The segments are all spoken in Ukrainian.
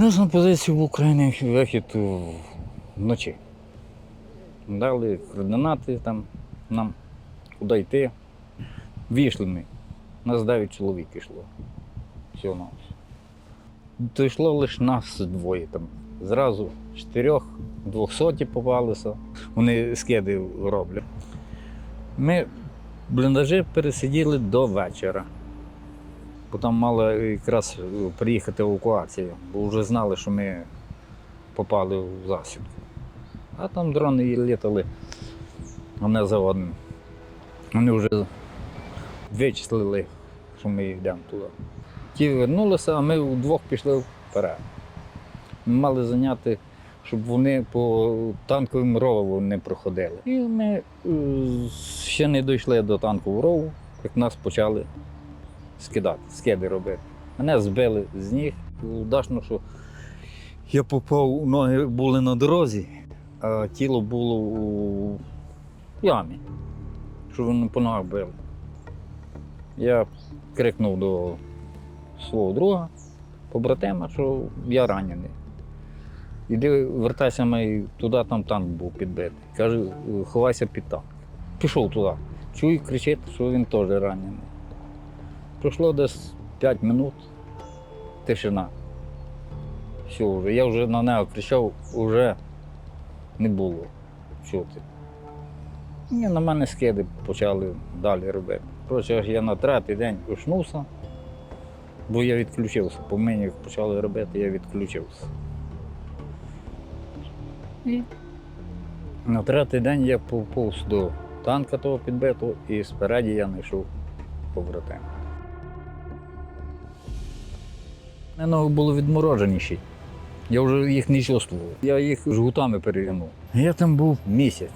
Нас на позицію в Україні вихід вночі. Дали координати там нам, куди йти. Вийшли ми. Нас 9 чоловік йшло. Всього на все. Дійшло лише нас двоє там. Зразу чотирьох, двохсоті попалися. Вони скиди роблять. Ми бліндажі пересиділи до вечора. Бо там мала якраз е, приїхати евакуація, бо вже знали, що ми попали в засідку. А там дрони літали одне за одним. Вони вже вичислили, що ми йдемо туди. Ті вернулися, а ми вдвох пішли вперед. Ми мали зайняти, щоб вони по танковим рову не проходили. І ми е, ще не дійшли до танкового рову, як нас почали скидати, скиди робити. Мене збили з ніг. Удачно, що я попав, ноги були на дорозі, а тіло було у ямі, що вони по ногах били. Я крикнув до свого друга, побратима, що я ранений. Іди, вертайся мій, туди там танк був підбитий. Каже, ховайся під танк. Пішов туди. Чую, кричить, що він теж ранений. Пройшло десь 5 минут, тишина. Все, вже. Я вже на нього кричав, вже не було чути. І на мене скиди почали далі робити. Коротше, я на третій день очнувся, бо я відключився. По мені почали робити, я відключився. І на третій день я поповз до танка того підбитого і спереді я знайшов побратима. Мене ноги були відмороженіші. Я вже їх не чувствував. Я їх жгутами перевернув. Я там був місяць.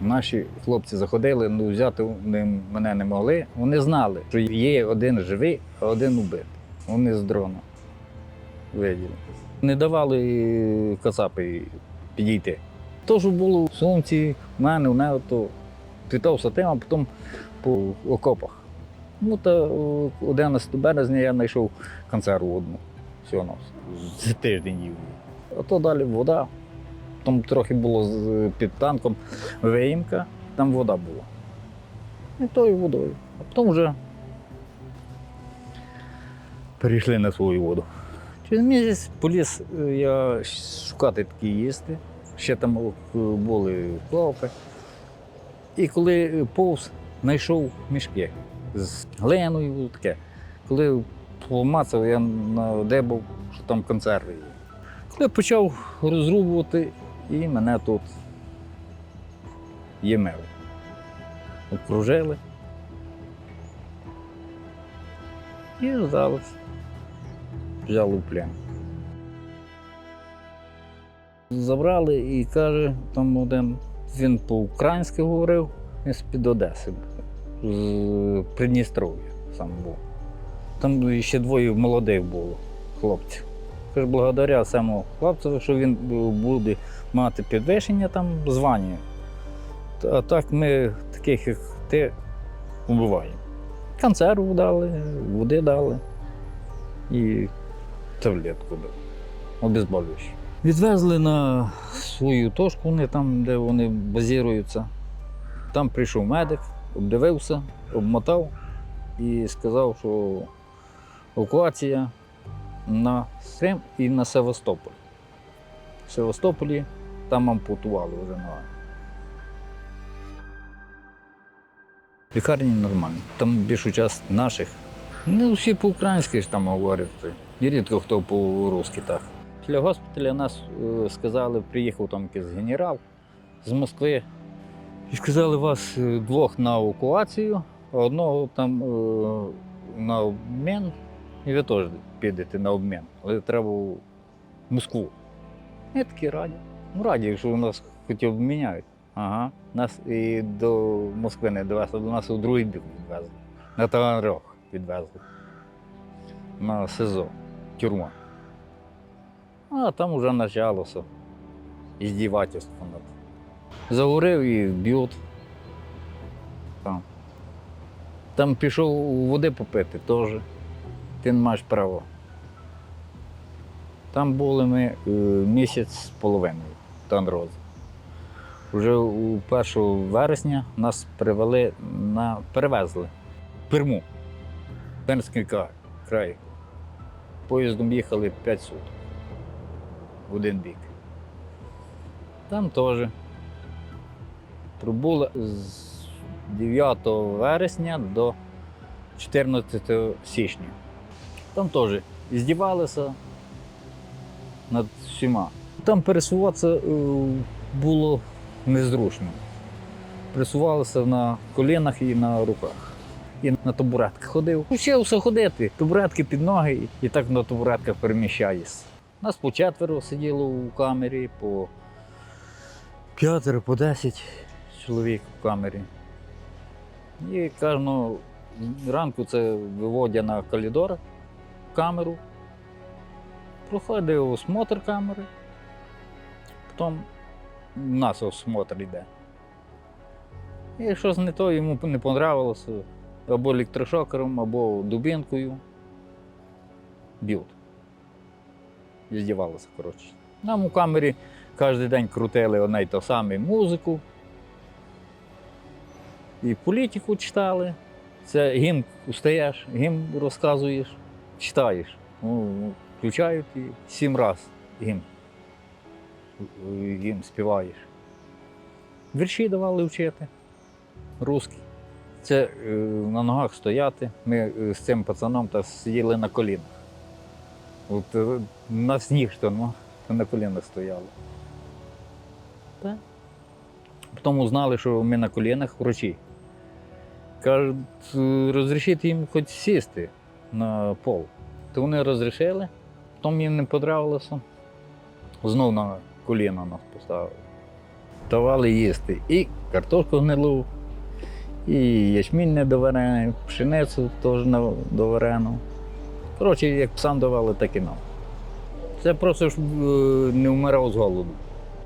Наші хлопці заходили, ну взяти вони мене не могли. Вони знали, що є один живий, а один убитий. Вони з дрона виділи. Не давали кацапи підійти. То, що було в сумці, в мене, в нього, то питався тим, а потім по окопах. Ну, та 11 березня я знайшов консерву одну. Всього на все. За тиждень їв. А то далі вода. Там трохи було з- під танком виїмка, там вода була. І тою водою. А потім вже перейшли на свою воду. Через місяць поліз е, я шукати такі їсти. Ще там е, були хлопи. І коли повз знайшов мішки з глиною таке. Коли помацав, я надебав, що там консерви є. Коли почав розрубувати, і мене тут ємели. Окружили. І зараз взяли в плен. Забрали і каже, там один, він по-українськи говорив, з-під Одеси, з Придністров'я сам був. Там ще двоє молодих було хлопців. Каже, благодаря самому хлопцеві, що він буде мати підвищення там звання. А так ми таких, як ти, вбиваємо. Консерву дали, води дали і таблетку дали. Обезболюючі. Відвезли на свою точку, вони там, де вони базуються. Там прийшов медик, обдивився, обмотав і сказав, що евакуація на Крим і на Севастополь. В Севастополі там ампутували вже ноги. Лікарні нормальні. Там більшу частину наших. Не всі по-українськи ж там говорять. І рідко хто по-русски так. Після госпіталя нас е, сказали, приїхав там якийсь генерал з Москви. І сказали, вас е, двох на евакуацію, а одного там е, на обмін, і ви теж підете на обмін. Але треба в Москву. Ми такі раді. Ну, раді, якщо нас хоч обміняють. Ага. Нас і до Москви не довезли, до нас у другий бік відвезли. На Таганрог відвезли. На СИЗО, тюрма. А там вже почалося іздівательство над. Заговорив і б'ють. Там. Там пішов води попити теж. Ти не маєш права. Там були ми е, місяць з половиною Танрози. Уже у 1 вересня нас привели на перевезли в Перму, Пермський край. Поїздом їхали 5 суток в один бік. Там теж пробули з 9 вересня до 14 січня. Там теж здівалися над всіма. Там пересуватися е, було незручно. Пересувалися на колінах і на руках. І на табуретках ходив. Вчився ходити. Табуретки під ноги і так на табуретках переміщаюся. Нас по четверо сиділо у камері, по п'ятеро, по десять чоловік в камері. І кожного ранку це виводять на коридор камеру, проходить осмотр камери, потім нас осмотр йде. І якщо не то йому не понравилося, або електрошокером, або дубінкою б'ють. І здівалося, коротше. Нам у камері кожен день крутили одне й то саме музику. І політику читали. Це гімн устаєш, гімн розказуєш, читаєш. Ну, включають і сім разів гімн. Гімн співаєш. Вірші давали вчити. Русські. Це е, на ногах стояти. Ми е, з цим пацаном та сиділи на колінах. От е, на сніг що, ну, на колінах стояли. Так. Потім узнали, що ми на колінах врачі. Кажуть, «Е, розрішити їм хоч сісти на пол. То вони розрішили, потім їм не подобалося. Знов на коліна нас поставили. Давали їсти і картошку гнилу, і ячмінь недоварений, пшеницю теж недоварену. Коротше, як сам давали, так і нам. Це просто ж е, не вмирав з голоду.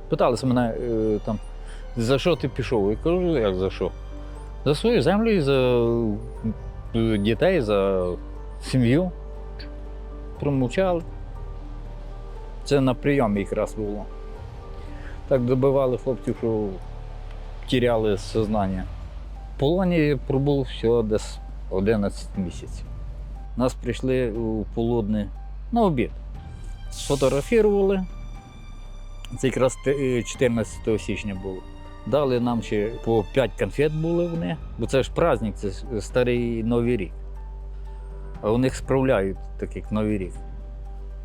Питалися мене е, там, за що ти пішов? Я кажу, як за що? За свою землю і за е, дітей, за сім'ю. Промовчали. Це на прийомі якраз було. Так добивали хлопців, що тіряли сознання. В полоні пробув всього десь 11 місяців. Нас прийшли у полудне на обід. Сфотографували. Це якраз е, 14 січня було. Дали нам ще по 5 конфет були вони, бо це ж праздник, це старий Новий рік. А у них справляють так як Новий рік.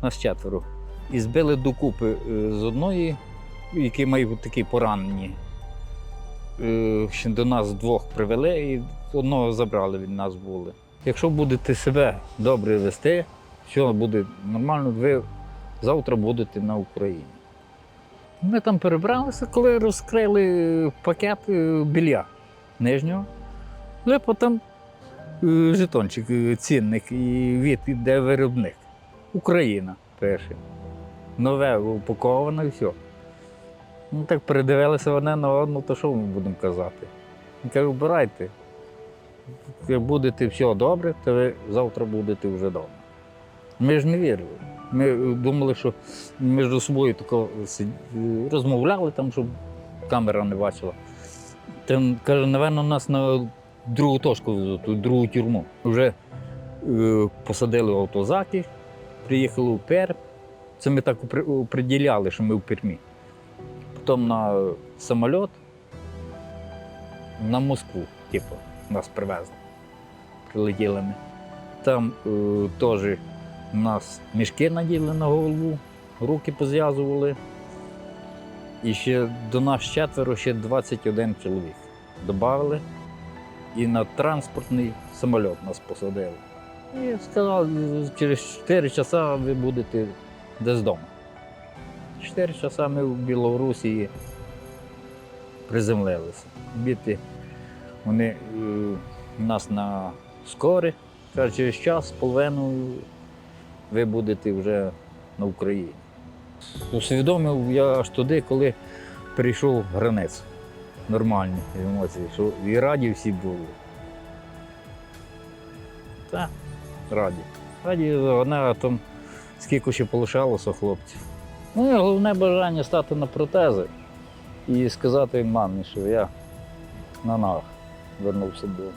Нас четверо. І збили докупи е, з одної, які мають такі поранені. Е, Ще до нас двох привели і одного забрали від нас були. Якщо будете себе добре вести, все буде нормально, ви завтра будете на Україні. Ми там перебралися, коли розкрили пакет е, білья нижнього. Але потім жетончик, е, цінник і від, де виробник. Україна пише. Нове упаковане і все. Ну так передивилися одне на одну, то що ми будемо казати? Я кажу, вбирайте. Як будете все добре, то ви завтра будете вже вдома. Ми ж не вірили. Ми е, думали, що між собою тако е, розмовляли там, щоб камера не бачила. Каже, напевно, нас на другу точку другу тюрму. Вже е, посадили в автозаки, приїхали у Перм. Це ми так оприділяли, що ми в Пермі. Потім на самоліт на Москву, типу, нас привезли. Прилетіли ми. Там е, теж нас мішки наділи на голову, руки позв'язували. І ще до нас четверо, ще 21 чоловік додали. І на транспортний самоліт нас посадили. І сказали, через 4 часа ви будете десь вдома. 4 часа ми в Білорусі приземлилися. Біти вони е, нас на скорі, каже, через час, половину ви будете вже на Україні. Усвідомив я аж туди, коли прийшов границь. Нормальні емоції, що і раді всі були. Та, раді. Раді одне, а там скільки ще полишалося хлопців. Ну і головне бажання стати на протези і сказати мамі, що я на ногах вернувся додому.